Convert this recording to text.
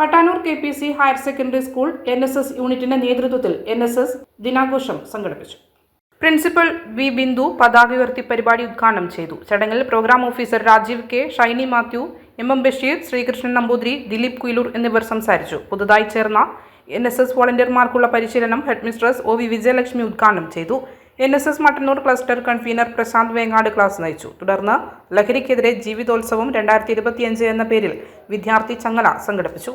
Pattanur K P C higher secondary school N S S യൂണിറ്റിന്റെ നേതൃത്വത്തിൽ N S S ദിനാഘോഷം സംഘടിപ്പിച്ചു. Principal V Bindu പതാക ഉയർത്തി പരിപാടി ഉദ്ഘാടനം ചെയ്തു. ചടങ്ങിൽ program officer Rajeev K Shiny Mathew M M Basheer Sreekrishnan Namboothiri Dileep Kuyiloor എന്നിവർ സംസാരിച്ചു. പുതുതായി ചേർന്ന എൻ എസ് എസ് വോളണ്ടിയർമാർക്കുള്ള പരിശീലനം ഹെഡ്മിസ്ട്രസ് ഒ വി വിജയലക്ഷ്മി ഉദ്ഘാടനം ചെയ്തു. N S S Mattannur cluster convener Prashanth Vengad class നയിച്ചു. തുടർന്ന് ലഹരിക്കെതിരെ ജീവിതോത്സവം രണ്ടായിരത്തി ഇരുപത്തിയഞ്ച് എന്ന പേരിൽ വിദ്യാർത്ഥി ചങ്ങല സംഘടിപ്പിച്ചു.